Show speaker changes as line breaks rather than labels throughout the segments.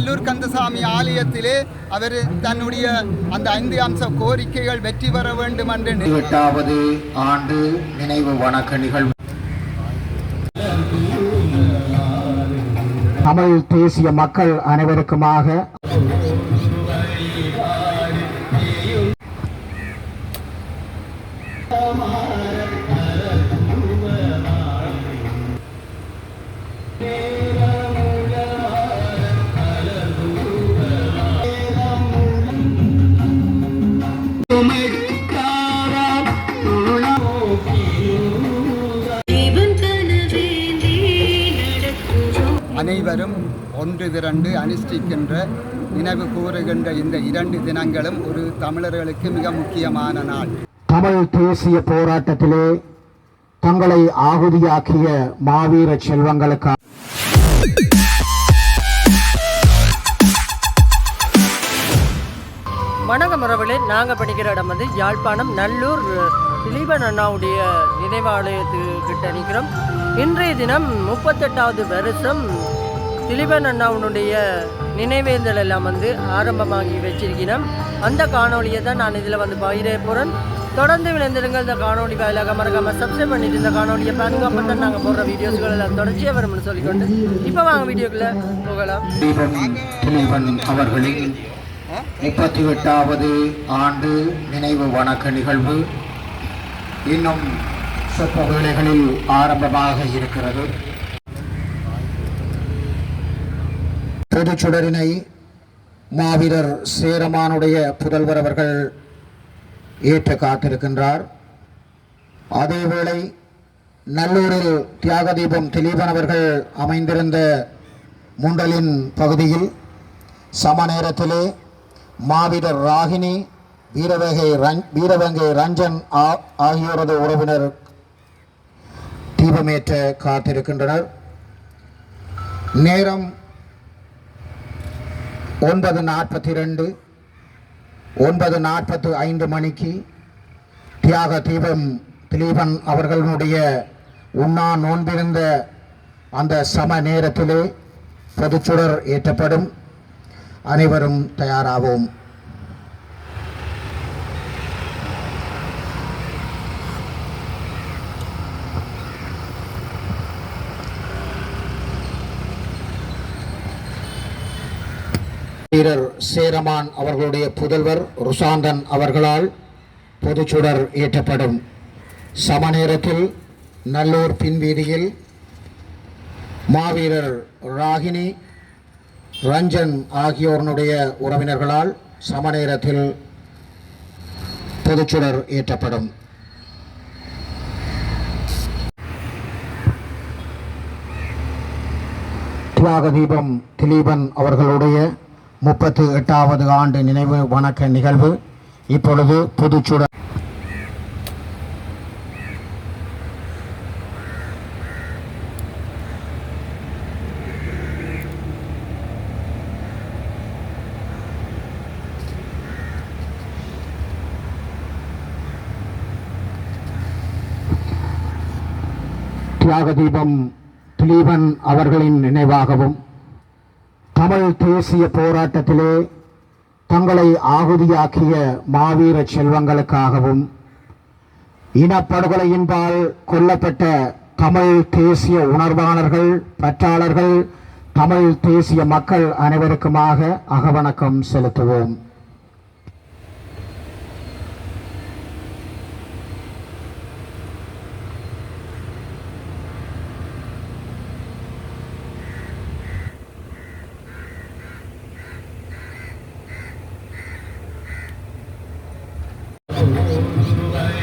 நல்லூர் கந்தசாமி ஆலயத்திலே அவர் தன்னுடைய அந்த ஐந்து அம்ச கோரிக்கைகள் வெற்றி பெற வேண்டும் என்று
எட்டாவது ஆண்டு நினைவு வணக்க நிகழ்வு. தமிழ் தேசிய மக்கள் அனைவருக்குமாக
இவன்
அனைவரும் ஒன்று திரண்டு அனுஷ்டிக்கின்ற நினைவு கூறுகின்ற இந்த இரண்டு தினங்களும் ஒரு தமிழர்களுக்கு மிக முக்கியமான நாள்.
தமிழ் தேசிய போராட்டத்திலே தங்களை ஆகுதியாக்கிய மாவீர செல்வங்களுக்காக
வணக்கம் உறவுகளே நாங்கள் படிக்கிற இடம் வந்து யாழ்ப்பாணம் நல்லூர் திலீபன் அண்ணாவுடைய நினைவாலயத்துக்கிட்ட நிற்கிறோம். இன்றைய தினம் முப்பத்தெட்டாவது வருஷம் திலீபன் அண்ணாவுடைய நினைவேந்தல் எல்லாம் வந்து ஆரம்பமாகி வச்சிருக்கிறோம் அந்த காணொலியை தான் நான் இதில் வந்து பகிர போகிறேன் தொடர்ந்து விளைந்திருங்கள் இந்த காணொலி வாயிலாக மறக்காம சப்ஸ்கிரைப் பண்ணிட்டு இந்த காணொலியை பாருங்க அப்போ தான் நாங்கள் போடுற வீடியோஸ்கள் எல்லாம் தொடர்ச்சியாக வரும்னு சொல்லிக்கொண்டு இப்போ வாங்க வீடியோக்குள்ளே போகலாம்.
திலீபன் அவர்களின் முப்பத்தி எட்டாவது ஆண்டு நினைவு வணக்க நிகழ்வு இன்னும் சொற்ப வேலைகளில் ஆரம்பமாக இருக்கிறது. பொதுச்சுடரினை மாவீரர் சேரமானுடைய புதல்வர் அவர்கள் ஏற்ற காத்திருக்கின்றார். அதேவேளை நல்லூரில் தியாகதீபம் திலீபன் அவர்கள் அமைந்திருந்த முண்டலின் பகுதியில் சம நேரத்திலே மாவீரர் ராகினி வீரவேகை ரஞ் வீரவேங்கை ரஞ்சன் ஆகியோரது உறவினர் தீபமேற்ற காத்திருக்கின்றனர். நேரம் ஒன்பது நாற்பத்தி ரெண்டு ஒன்பது நாற்பத்து ஐந்து மணிக்கு தியாக தீபம் திலீபன் அவர்களுடைய உண்ணா நோன்பிருந்த அந்த சம நேரத்திலே பொதுச்சுடர் ஏற்றப்படும். அனைவரும் தயாராவோம். வீரர் சேரமான் அவர்களுடைய புதல்வர் ருசாந்தன் அவர்களால் பொதுச்சுடர் ஏற்றப்படும். சம நேரத்தில் நல்லூர் பின்வீதியில் மாவீரர் ராகினி ரஞ்சன் ஆகியோருடைய உறவினர்களால் சம நேரத்தில் பொதுச்சுடர் ஏற்றப்படும். தியாக தீபம் திலீபன் அவர்களுடைய முப்பத்து எட்டாவது ஆண்டு நினைவு வணக்க நிகழ்வு. இப்பொழுது புதுச்சுட தியாக தீபம் திலீபன் அவர்களின் நினைவாகவும் தமிழ் தேசிய போராட்டத்திலே தங்களை ஆகுதியாக்கிய மாவீர செல்வங்களுக்காகவும் இனப்படுகொலையின்பால் கொல்லப்பட்ட தமிழ் தேசிய உணர்வாளர்கள் பற்றாளர்கள் தமிழ் தேசிய மக்கள் அனைவருக்குமாக அகவணக்கம் செலுத்துவோம்.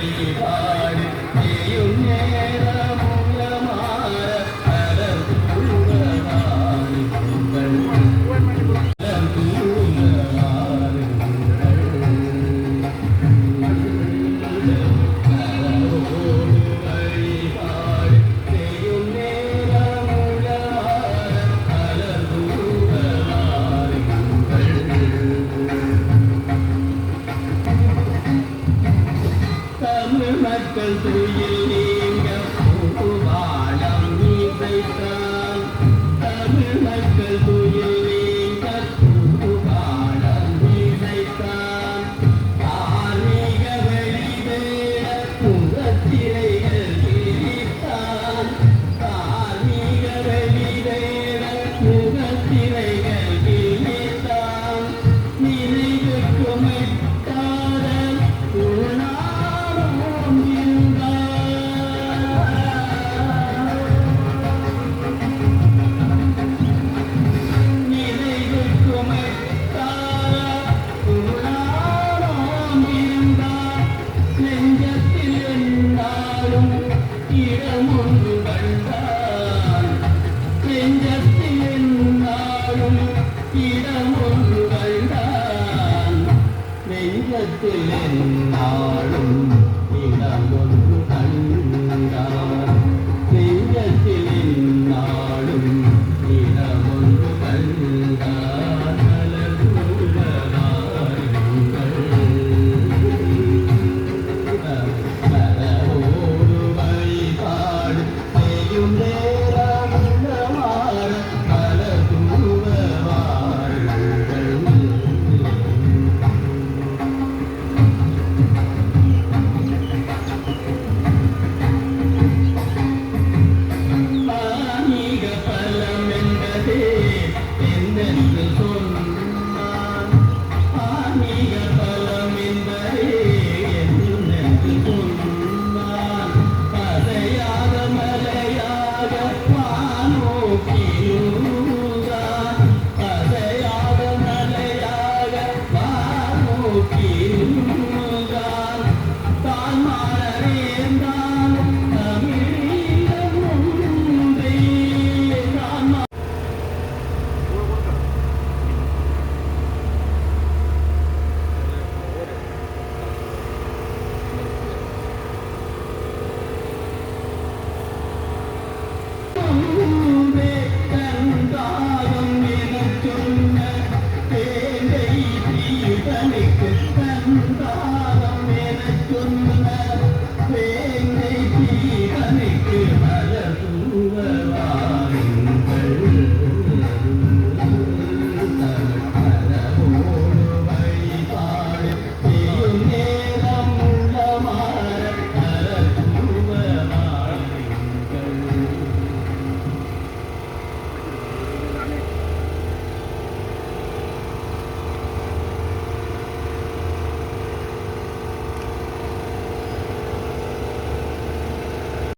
Thank you.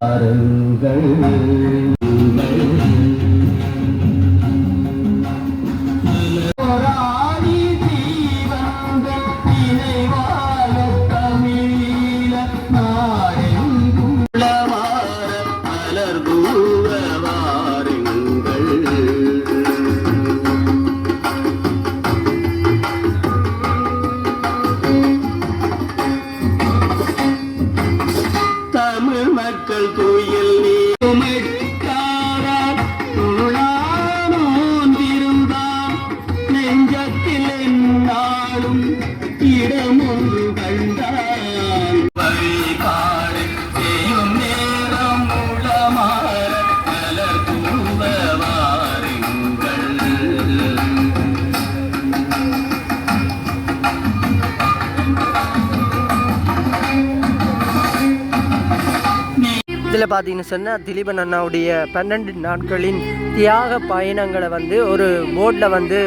பாருங்கள். பார்த்தீங்கன்னு சொன்னால் திலீபன் அண்ணாவுடைய பன்னெண்டு நாட்களின் தியாக பயணங்களை வந்து ஒரு போர்டில் வந்து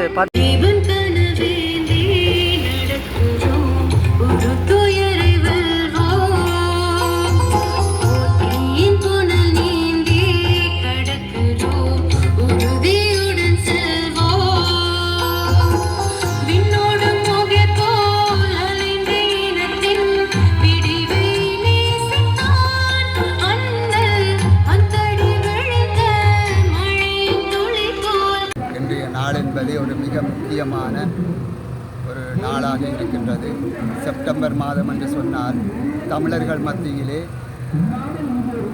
தமிழர்கள் மத்தியிலே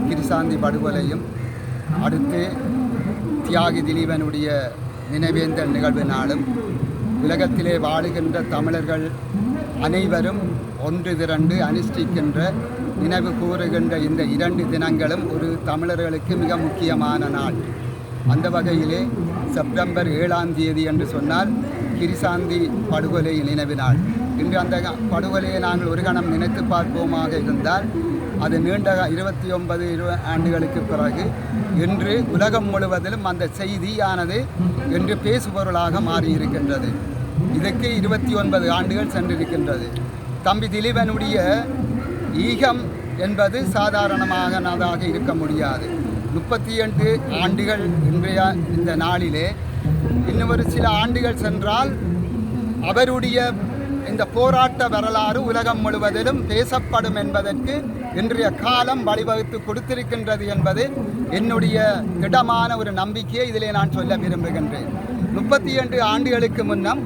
கிருசாந்தி படுகொலையும் அடுத்து தியாகி திலீபனுடைய நினைவேந்தல் நிகழ்வு நாளும் உலகத்திலே வாழுகின்ற தமிழர்கள் அனைவரும் ஒன்று திரண்டு அனுஷ்டிக்கின்ற நினைவு கூறுகின்ற இந்த இரண்டு தினங்களும் ஒரு தமிழர்களுக்கு மிக முக்கியமான நாள். அந்த வகையிலே செப்டம்பர் ஏழாம் தேதி என்று சொன்னால் கிரிசாந்தி படுகொலை நினைவினால். இன்று அந்த படுகொலையை நாங்கள் ஒரு கணம் நினைத்து பார்ப்போமாக இருந்தால் அது நீண்ட இருபத்தி ஒன்பது இரு ஆண்டுகளுக்கு பிறகு இன்று உலகம் முழுவதிலும் அந்த செய்தியானது என்று பேசுபொருளாக மாறியிருக்கின்றது. இதுக்கு இருபத்தி ஒன்பது ஆண்டுகள் சென்றிருக்கின்றது. தம்பி திலீபனுடைய ஈகம் என்பது சாதாரணமானதாக இருக்க முடியாது. முப்பத்தி எட்டு ஆண்டுகள் இன்றைய இந்த நாளிலே. இன்னும் ஒரு சில ஆண்டுகள் சென்றால் அவருடைய இந்த போராட்ட வரலாறு உலகம் முழுவதிலும் பேசப்படும் என்பதற்கு இன்றைய காலம் வழிவகுத்து கொடுத்திருக்கின்றது என்பது என்னுடைய திடமான ஒரு நம்பிக்கையை இதிலே நான் சொல்ல விரும்புகின்றேன். முப்பத்தி இரண்டு ஆண்டுகளுக்கு முன்னம்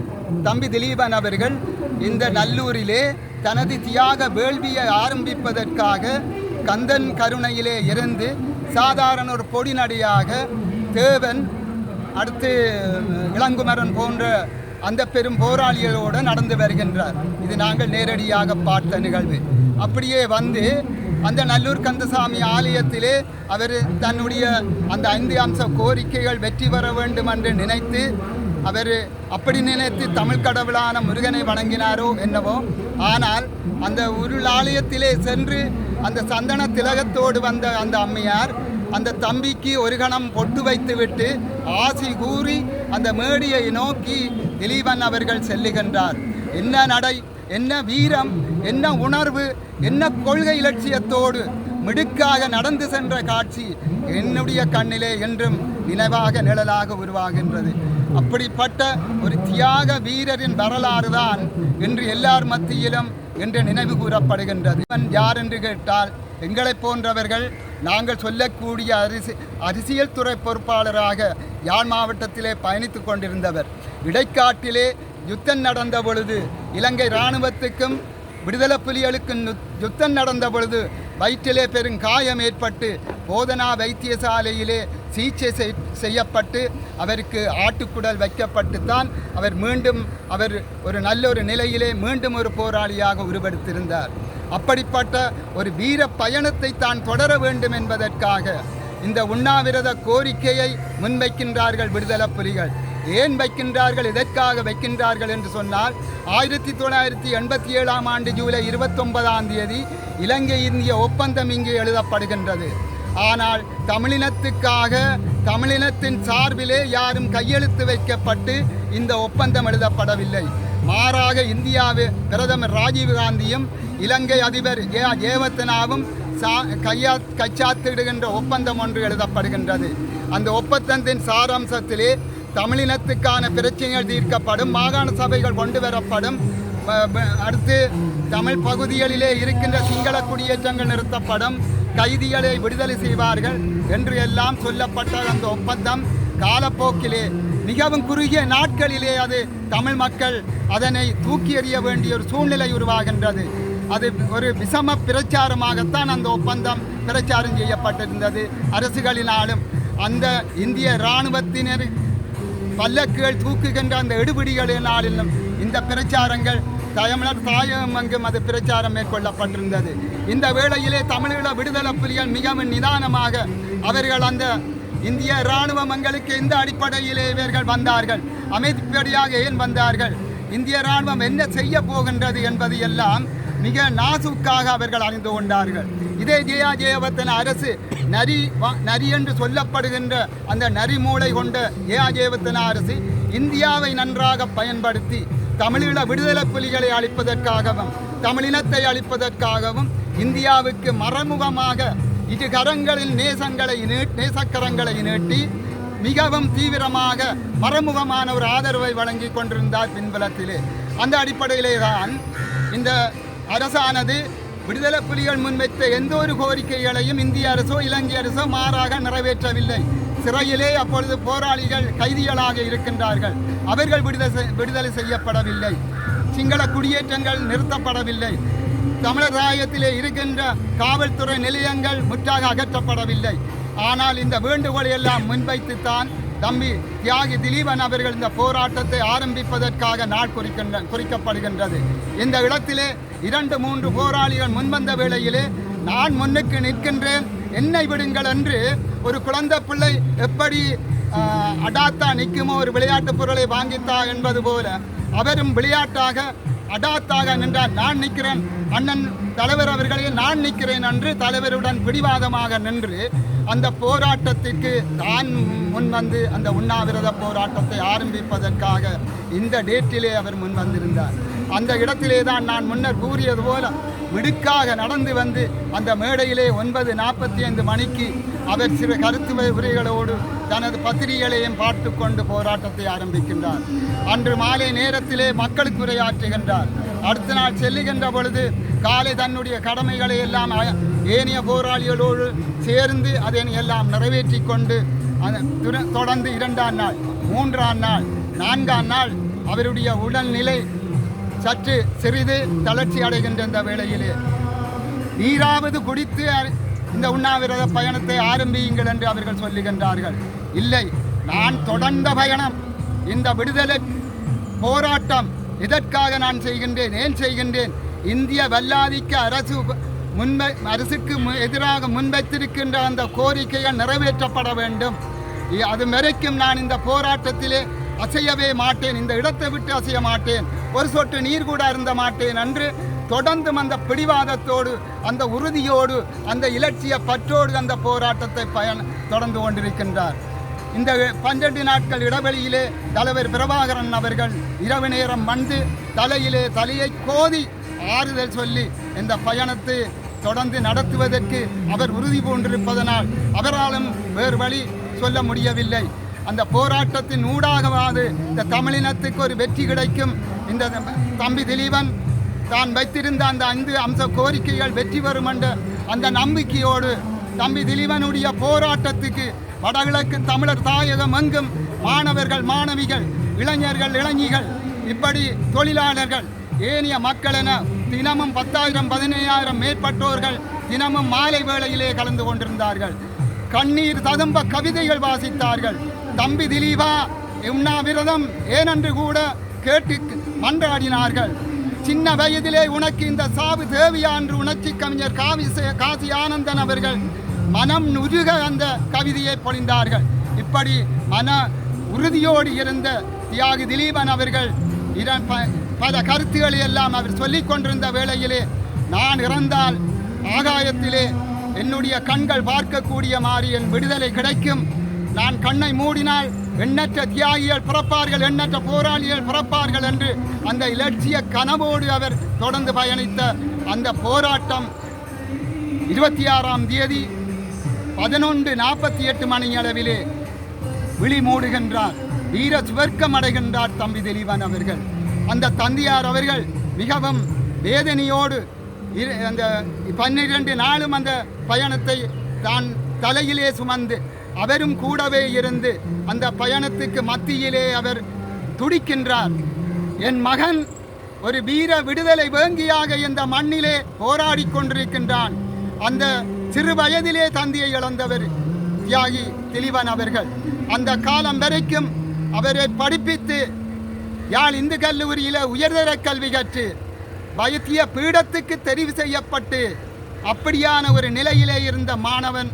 தம்பி திலீபன் அவர்கள் இந்த நல்லூரிலே தனது தியாக வேள்வியை ஆரம்பிப்பதற்காக கந்தன் கருணையிலே இருந்து சாதாரண ஒரு பொடிநடியாக தேவன் அடுத்து இளங்குமரன் போன்ற அந்த பெரும் போராளிகளோடு நடந்து வருகின்றார். இது நாங்கள் நேரடியாக பார்த்த நிகழ்வு. அப்படியே வந்து அந்த நல்லூர் கந்தசாமி ஆலயத்திலே அவர் தன்னுடைய அந்த ஐந்து அம்ச கோரிக்கைகள் வெற்றி பெற வேண்டும் என்று நினைத்து அவர் அப்படி நினைத்து தமிழ் கடவுளான முருகனை வணங்கினாரோ என்னவோ ஆனால் அந்த உருள் ஆலயத்திலே சென்று அந்த சந்தன திலகத்தோடு வந்த அந்த அம்மையார் அந்த தம்பிக்கு ஒரு கணம் பொட்டு வைத்துவிட்டு ஆசி கூறி அந்த மேடியை நோக்கி திலீபன் அவர்கள் செல்லுகின்றார். என்ன நடை என்ன வீரம் என்ன உணர்வு என்ன கொள்கை இலட்சியத்தோடு மிடுக்காக நடந்து சென்ற காட்சி என்னுடைய கண்ணிலே என்றும் நினைவாக நிழலாக உருவாகின்றது. அப்படிப்பட்ட ஒரு தியாக வீரரின் வரலாறு தான் இன்று எல்லார் மத்தியிலும் என்று நினைவு கூறப்படுகின்றது. இவன் யார் என்று கேட்டால் எங்களைப் போன்றவர்கள் நாங்கள் சொல்லக்கூடிய அரிசி அரசியல் துறை பொறுப்பாளராக யாழ் மாவட்டத்திலே பயணித்து கொண்டிருந்தவர். இடைக்காட்டிலே யுத்தம் நடந்த பொழுது இலங்கை இராணுவத்துக்கும் விடுதலை புலிகளுக்கும் யுத்தம் நடந்த பொழுது வயிற்றிலே பெரும் காயம் ஏற்பட்டு போதனா வைத்தியசாலையிலே சிகிச்சை செய்- செய்யப்பட்டு அவருக்கு ஆட்டுக்குடல் வைக்கப்பட்டு தான் அவர் மீண்டும் அவர் ஒரு நல்ல ஒரு நிலையிலே மீண்டும் ஒரு போராளியாக உருவெடுத்திருந்தார். அப்படிப்பட்ட ஒரு வீர பயணத்தை தான் தொடர வேண்டும் என்பதற்காக இந்த உண்ணாவிரத கோரிக்கையை முன்வைக்கின்றார்கள் விடுதலை புலிகள். ஏன் வைக்கின்றார்கள் எதற்காக வைக்கின்றார்கள் என்று சொன்னால் ஆயிரத்தி தொள்ளாயிரத்தி எண்பத்தி ஏழாம் ஆண்டு ஜூலை இருபத்தொன்பதாம் தேதி இலங்கை இந்திய ஒப்பந்தம் இங்கு எழுதப்படுகின்றது. ஆனால் தமிழினத்துக்காக தமிழினத்தின் சார்பிலே யாரும் கையெழுத்து வைக்கப்பட்டு இந்த ஒப்பந்தம் எழுதப்படவில்லை. மாறாக இந்தியாவில் பிரதமர் ராஜீவ் காந்தியும் இலங்கை அதிபர் ஏ ஏவத்தனாவும் சா கையா கைச்சாத்திடுகின்ற ஒப்பந்தம் ஒன்று எழுதப்படுகின்றது. அந்த ஒப்பந்தத்தின் சாராம்சத்திலே தமிழினத்துக்கான பிரச்சனைகள் தீர்க்கப்படும் மாகாண சபைகள் கொண்டு வரப்படும். அடுத்து தமிழ் பகுதிகளிலே இருக்கின்ற சிங்கள குடியேற்றங்கள் நிறுத்தப்படும். கைதிகளை விடுதலை செய்வார்கள் என்று எல்லாம் சொல்லப்பட்ட அந்த ஒப்பந்தம் காலப்போக்கிலே மிகவும் குறுகிய நாட்களிலே அது தமிழ் மக்கள் அதனை தூக்கி எறிய வேண்டிய ஒரு சூழ்நிலை உருவாகின்றது. அது ஒரு விஷம பிரச்சாரமாகத்தான் அந்த ஒப்பந்தம் பிரச்சாரம் செய்யப்பட்டிருந்தது. அரசுகளினாலும் அந்த இந்திய இராணுவத்தினர் பல்லக்குகள் தூக்குகின்ற அந்த எடுபிடிகளினாலும் இந்த பிரச்சாரங்கள் தமிழர் தாயகம் அங்கும் அது பிரச்சாரம் மேற்கொள்ளப்பட்டிருந்தது. இந்த வேளையிலே தமிழீழ விடுதலை புலிகள் மிகவும் நிதானமாக அவர்கள் அந்த இந்திய இராணுவம் எங்களுக்கு எந்த அடிப்படையிலே இவர்கள் வந்தார்கள் அமைதிப்படியாக ஏன் வந்தார்கள் இந்திய இராணுவம் என்ன செய்ய போகின்றது என்பது எல்லாம் மிக நாசுக்காக அவர்கள் அறிந்து கொண்டார்கள். இதே ஜெயா ஜெயவர்த்தன அரசு நரி வ- நரி என்று சொல்லப்படுகின்ற அந்த நரி மூளை கொண்ட ஜெயா ஜெயவர்த்தன அரசு இந்தியாவை நன்றாக பயன்படுத்தி தமிழீழ விடுதலை புலிகளை அழிப்பதற்காகவும் தமிழினத்தை அழிப்பதற்காகவும் இந்தியாவுக்கு மறைமுகமாக இரு கரங்களில் நேசங்களை நேசக்கரங்களை நீட்டி மிகவும் தீவிரமாக மறைமுகமான ஒரு ஆதரவை வழங்கி கொண்டிருந்தார் பின்புலத்திலே. அந்த அடிப்படையிலே தான் இந்த அரசானது விடுதலை புலிகள் முன்வைத்த எந்த ஒரு கோரிக்கைகளையும் இந்திய அரசோ இலங்கை அரசோ மாறாக நிறைவேற்றவில்லை. சிறையிலே அப்பொழுது போராளிகள் கைதிகளாக இருக்கின்றார்கள். அவர்கள் விடுதலை செய்- விடுதலை செய்யப்படவில்லை. சிங்கள குடியேற்றங்கள் நிறுத்தப்படவில்லை. தமிழர் ராயத்திலே இருக்கின்ற காவல்துறை நிலையங்கள் முற்றாக அகற்றப்படவில்லை. ஆனால் இந்த வேண்டுகோளை எல்லாம் முன்வைத்துத்தான் தம்பி தியாகி திலீபன் அவர்கள் இந்த போராட்டத்தை ஆரம்பிப்பதற்காக நாள் குறிக்கின்ற குறிக்கப்படுகின்றது. இந்த இடத்திலே இரண்டு மூன்று போராளிகள் முன்வந்த வேளையிலே நான் முன்னுக்கு நிற்கின்றேன். என்னை விடுங்கள் என்று ஒரு குழந்தை பிள்ளை எப்படி அடாத்தா நிற்குமோ ஒரு விளையாட்டுப் பொருளை வாங்கித்தா என்பது போல அவரும் விளையாட்டாக அடாத்தாக நின்றார். நான் நிற்கிறேன். அண்ணன் தலைவர் அவர்களே நான் நிற்கிறேன் என்று தலைவருடன் பிடிவாதமாக நின்று அந்த போராட்டத்திற்கு தான் முன் வந்து அந்த உண்ணாவிரத போராட்டத்தை ஆரம்பிப்பதற்காக இந்த டேட்டிலே அவர் முன் வந்திருந்தார் அந்த இடத்திலே தான் நான் முன்னர் கூறியது போல மிடுக்காக நடந்து வந்து அந்த மேடையிலே ஒன்பது நாற்பத்தி ஐந்து மணிக்கு அவர் சில கருத்து உரைகளோடு தனது பத்திரிகைகளையும் பார்த்து கொண்டு போராட்டத்தை ஆரம்பிக்கின்றார். அன்று மாலை நேரத்திலே மக்களுக்கு உரையாற்றுகின்றார். அடுத்த நாள் செல்லுகின்ற பொழுது காலை தன்னுடைய கடமைகளை எல்லாம் ஏனைய போராளிகளோடு சேர்ந்து அதை எல்லாம் நிறைவேற்றி கொண்டு அந்த துர- தொடர்ந்து இரண்டாம் நாள் மூன்றாம் நாள் நான்காம் நாள் அவருடைய உடல்நிலை சற்று சிறிது தளர்ச்சி அடைகின்ற இந்த வேளையிலே. நீராவது குடித்து இந்த உண்ணாவிரத பயணத்தை ஆரம்பியுங்கள் என்று அவர்கள் சொல்லுகின்றார்கள். இல்லை நான் தொடர்ந்த பயணம் இந்த விடுதலை போராட்டம் இதற்காக நான் செய்கின்றேன் ஏன் செய்கின்றேன்? இந்திய வல்லாதிக்க அரசு முன்வை அரசுக்கு எதிராக முன்வைத்திருக்கின்ற அந்த கோரிக்கைகள் நிறைவேற்றப்பட வேண்டும். அது வரைக்கும் நான் இந்த போராட்டத்திலே அசையவே மாட்டேன். இந்த இடத்தை விட்டு அசைய மாட்டேன். ஒரு சொட்டு நீர் கூட இருந்த மாட்டேன். என்று தொடர்ந்தும் அந்த பிடிவாதத்தோடு அந்த உறுதியோடு அந்த இலட்சிய பற்றோடு அந்த போராட்டத்தை பயன் தொடர்ந்து கொண்டிருக்கின்றார். இந்த பன்னெண்டு நாட்கள் இடைவெளியிலே தலைவர் பிரபாகரன் அவர்கள் இரவு நேரம் வந்து தலையிலே தலையை கோதி ஆறுதல் சொல்லி இந்த பயணத்தை தொடர்ந்து நடத்துவதற்கு அவர் உறுதி பூண்டிருப்பதனால் அவராலும் வேறு வழி சொல்ல முடியவில்லை. அந்த போராட்டத்தின் ஊடாகவாது இந்த தமிழினத்துக்கு ஒரு வெற்றி கிடைக்கும். இந்த தம்பி திலீபன் தான் வைத்திருந்த அந்த ஐந்து அம்ச கோரிக்கைகள் வெற்றி பெறும் என்ற அந்த நம்பிக்கையோடு தம்பி திலீபனுடைய போராட்டத்துக்கு வடகிழக்கு தமிழர் தாயகம் எங்கும் மாணவர்கள் மாணவிகள் இளைஞர்கள் இளைஞிகள் இப்படி தொழிலாளர்கள் ஏனைய மக்கள் என தினமும் பத்தாயிரம் பதினையாயிரம் மேற்பட்டோர்கள் தினமும் மாலை வேளையிலே கலந்து கொண்டிருந்தார்கள். கண்ணீர் ததும்ப கவிதைகள் வாசித்தார்கள். தம்பி திலீபா உண்ணாவிரதம் ஏனென்று கூட கேட்டு மன்றாடினார்கள். சின்ன வயதிலே உனக்கு இந்த சாவு தேவையா என்று உணர்ச்சி கவிஞர் காவி காசி ஆனந்தன் அவர்கள் மனம் உருக அந்த கவிதையை பொழிந்தார்கள். இப்படி மன உறுதியோடு இருந்த தியாகி திலீபன் அவர்கள் ப- பல கருத்துக்களை எல்லாம் அவர் சொல்லிக் கொண்டிருந்த வேளையிலே நான் இறந்தால் ஆகாயத்திலே என்னுடைய கண்கள் பார்க்கக்கூடிய மாதிரி என் விடுதலை கிடைக்கும். நான் கண்ணை மூடினால் எண்ணற்ற தியாகிகள் பிறப்பார்கள் எண்ணற்ற போராளிகள் பிறப்பார்கள் என்று அந்த இலட்சிய கனவோடு அவர் தொடர்ந்து பயணித்த அந்த போராட்டம் இருபத்தி ஆறாம் தேதி பதினொன்று நாற்பத்தி எட்டு மணி அளவிலே விழி மூடுகின்றார் வீர சுவர்க்கம் அடைகின்றார் தம்பி தெளிவன் அவர்கள். அந்த தந்தையார் அவர்கள் மிகவும் வேதனையோடு இரு- அந்த பன்னிரண்டு நாளும் அந்த பயணத்தை தான் தலையிலே சுமந்து அவரும் கூடவே இருந்து அந்த பயணத்துக்கு மத்தியிலே அவர் துடிக்கின்றார். என் மகன் ஒரு வீர விடுதலை வேங்கியாக இந்த மண்ணிலே போராடி கொண்டிருக்கின்றான். அந்த சிறு வயதிலே தந்தையை இழந்தவர் தியாகி திலீபன் அவர்கள். அந்த காலம் வரைக்கும் அவரை படிப்பித்து யாழ் இந்து கல்லூரியில உயர்தர கல்வி கற்று வைத்திய பீடத்துக்கு தெரிவு செய்யப்பட்டு அப்படியான ஒரு நிலையிலே இருந்த மாணவன்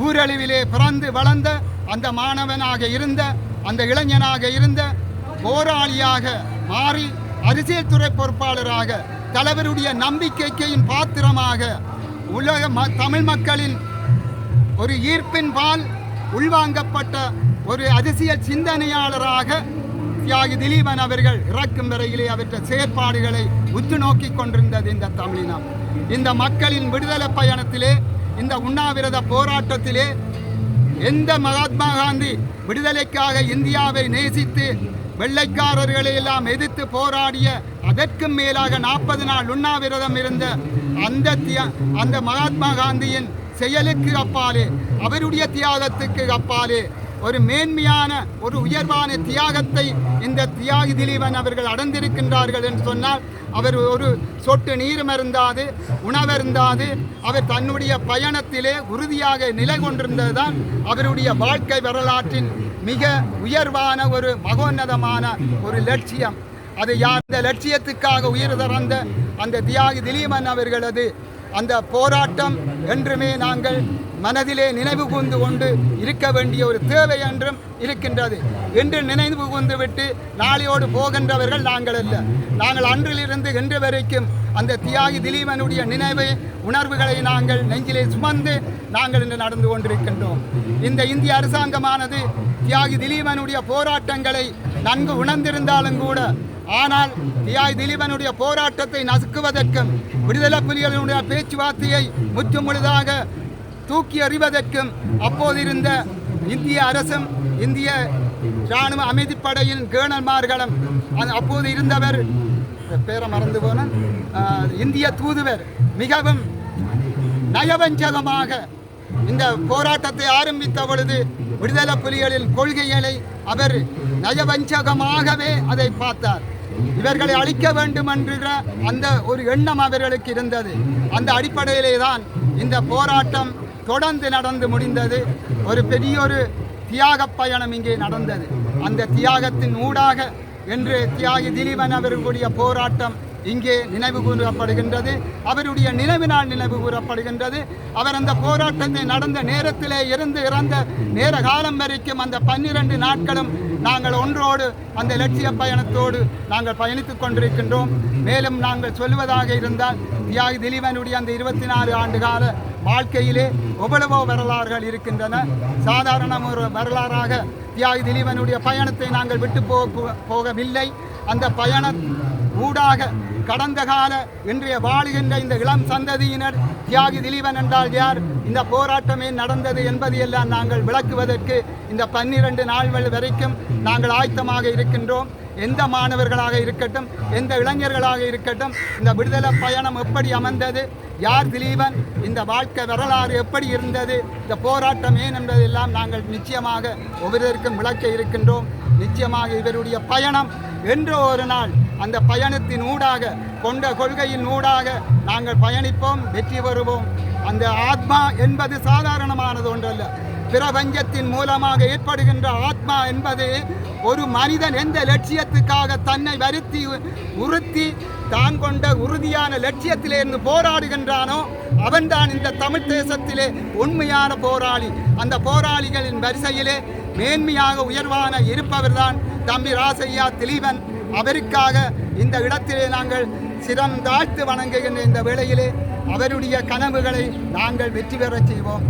ஊரழிவிலே பிறந்து வளர்ந்த அந்த மாணவனாக இருந்த அந்த இளைஞனாக இருந்த போராளியாக மாறி அரசியல் துறை பொறுப்பாளராக தலைவருடைய நம்பிக்கைக்கையின் பாத்திரமாக உலக ம- தமிழ் மக்களின் ஒரு ஈர்ப்பின் பால் உள்வாங்கப்பட்ட ஒரு அதிசய சிந்தனையாளராக தியாகி திலீபன் அவர்கள் இறக்கும் வரையிலே அவற்ற செயற்பாடுகளை உற்று நோக்கி கொண்டிருந்தது இந்த தமிழினம். இந்த மக்களின் விடுதலை பயணத்திலே இந்த உண்ணாவிரத போராட்டத்திலே எந்த மகாத்மா காந்தி விடுதலைக்காக இந்தியாவை நேசித்து வெள்ளைக்காரர்களை எல்லாம் எதிர்த்து போராடிய அதற்கும் மேலாக நாற்பது நாள் உண்ணாவிரதம் இருந்த அந்த அந்த மகாத்மா காந்தியின் செயலுக்கு அப்பாலே அவருடைய தியாகத்துக்கு அப்பாலே ஒரு மேன்மையான ஒரு உயர்வான தியாகத்தை இந்த தியாகி திலீபன் அவர்கள் அடைந்திருக்கின்றார்கள் என்று சொன்னால் அவர் ஒரு சொட்டு நீரும் அருந்தாது உணவருந்தாது அவர் தன்னுடைய பயணத்திலே உறுதியாக நிலை கொண்டிருந்ததுதான் அவருடைய வாழ்க்கை வரலாற்றின் மிக உயர்வான ஒரு மகோன்னதமான ஒரு லட்சியம். அது யார் இந்த லட்சியத்துக்காக உயிர் திறந்த அந்த தியாகி திலீபன் அவர்களது அந்த போராட்டம் என்றுமே நாங்கள் மனதிலே நினைவு கூர்ந்து கொண்டு இருக்க வேண்டிய ஒரு தேவை என்றும் இருக்கின்றது. என்று நினைவு கூர்ந்து விட்டு நாளையோடு போகின்றவர்கள் நாங்கள் அல்ல. நாங்கள் அன்றிலிருந்து இன்று வரைக்கும் அந்த தியாகி திலீபனுடைய நினைவை உணர்வுகளை நாங்கள் நெஞ்சிலே சுமந்து நாங்கள் இன்று நடந்து கொண்டிருக்கின்றோம். இந்த இந்திய அரசாங்கமானது தியாகி திலீபனுடைய போராட்டங்களை நன்கு உணர்ந்திருந்தாலும் கூட ஆனால் தியாய் திலீபனுடைய போராட்டத்தை நசுக்குவதற்கும் விடுதலை புலிகளுடைய பேச்சுவார்த்தையை முற்று முழுதாக தூக்கி எறிவதற்கும் அப்போதிருந்த இந்திய அரசும் இந்திய இராணுவ அமைதிப்படையின் கேணல்மார்களும் அப்போது இருந்தவர் பேரை மறந்து போன இந்திய தூதுவர் மிகவும் நயவஞ்சகமாக இந்த போராட்டத்தை ஆரம்பித்த பொழுது விடுதலை புலிகளின் கொள்கைகளை அவர் நயவஞ்சகமாகவே அதை பார்த்தார். இவர்களை அழிக்க வேண்டும் என்ற அந்த ஒரு எண்ணம் அவர்களுக்கு இருந்தது. அந்த அடிப்படையிலே தான் இந்த போராட்டம் தொடர்ந்து நடந்து முடிந்தது. ஒரு பெரிய ஒரு தியாக பயணம் இங்கே நடந்தது. அந்த தியாகத்தின் ஊடாக என்று தியாகி திலீபன் அவர்களுடைய போராட்டம் இங்கே நினைவு கூறப்படுகின்றது. அவருடைய நினைவு நாள் நினைவு கூறப்படுகின்றது. அவர் அந்த போராட்டத்தை நடந்த நேரத்திலே இருந்து இறந்த நேர காலம் வரைக்கும் அந்த பன்னிரண்டு நாட்களும் நாங்கள் ஒன்றோடு அந்த லட்சிய பயணத்தோடு நாங்கள் பயணித்துக் கொண்டிருக்கின்றோம். மேலும் நாங்கள் சொல்வதாக இருந்தால் தியாகி திலீபனுடைய அந்த இருபத்தி நாலு ஆண்டு கால வாழ்க்கையிலே எவ்வளவோ வரலாறுகள் இருக்கின்றன. சாதாரண ஒரு வரலாறாக தியாகி திலீபனுடைய பயணத்தை நாங்கள் விட்டு போக போகவில்லை. அந்த பயண ஊடாக கடந்த கால இன்றைய வாழுகின்ற இந்த இளம் சந்ததியினர் தியாகி திலீபன் என்றால் யார்? இந்த போராட்டமே நடந்தது என்பதையெல்லாம் நாங்கள் விளக்குவதற்கு இந்த பன்னிரண்டு நாள்கள் வரைக்கும் நாங்கள் ஆயத்தமாக இருக்கின்றோம். எந்த மாணவர்களாக இருக்கட்டும் எந்த இளைஞர்களாக இருக்கட்டும் இந்த விடுதலை பயணம் எப்படி அமைந்தது யார் திலீபன் இந்த வாழ்க்கை வரலாறு எப்படி இருந்தது இந்த போராட்டம் ஏன் என்பதெல்லாம் நாங்கள் நிச்சயமாக ஒவ்வொருவருக்கும் விளக்க இருக்கின்றோம். நிச்சயமாக இவருடைய பயணம் என்று ஒரு நாள் அந்த பயணத்தின் ஊடாக கொண்ட கொள்கையின் ஊடாக நாங்கள் பயணிப்போம் வெற்றி பெறுவோம். அந்த ஆத்மா என்பது சாதாரணமானது ஒன்றல்ல. பிரபஞ்சத்தின் மூலமாக ஏற்படுகின்ற ஆத்மா என்பது ஒரு மனிதன் எந்த லட்சியத்துக்காக தன்னை வருத்தி உறுத்தி தான் கொண்ட உறுதியான லட்சியத்திலே இருந்து போராடுகின்றானோ அவன்தான் இந்த தமிழ் தேசத்திலே உண்மையான போராளி. அந்த போராளிகளின் வரிசையிலே மேன்மையாக உயர்வான இருப்பவர்தான் தம்பி ராசையா திலீபன். அவருக்காக இந்த இடத்திலே நாங்கள் சிறந்தாழ்த்து வணங்குகின்ற இந்த வேளையிலே அவருடைய கனவுகளை நாங்கள் வெற்றி பெறச் செய்வோம்.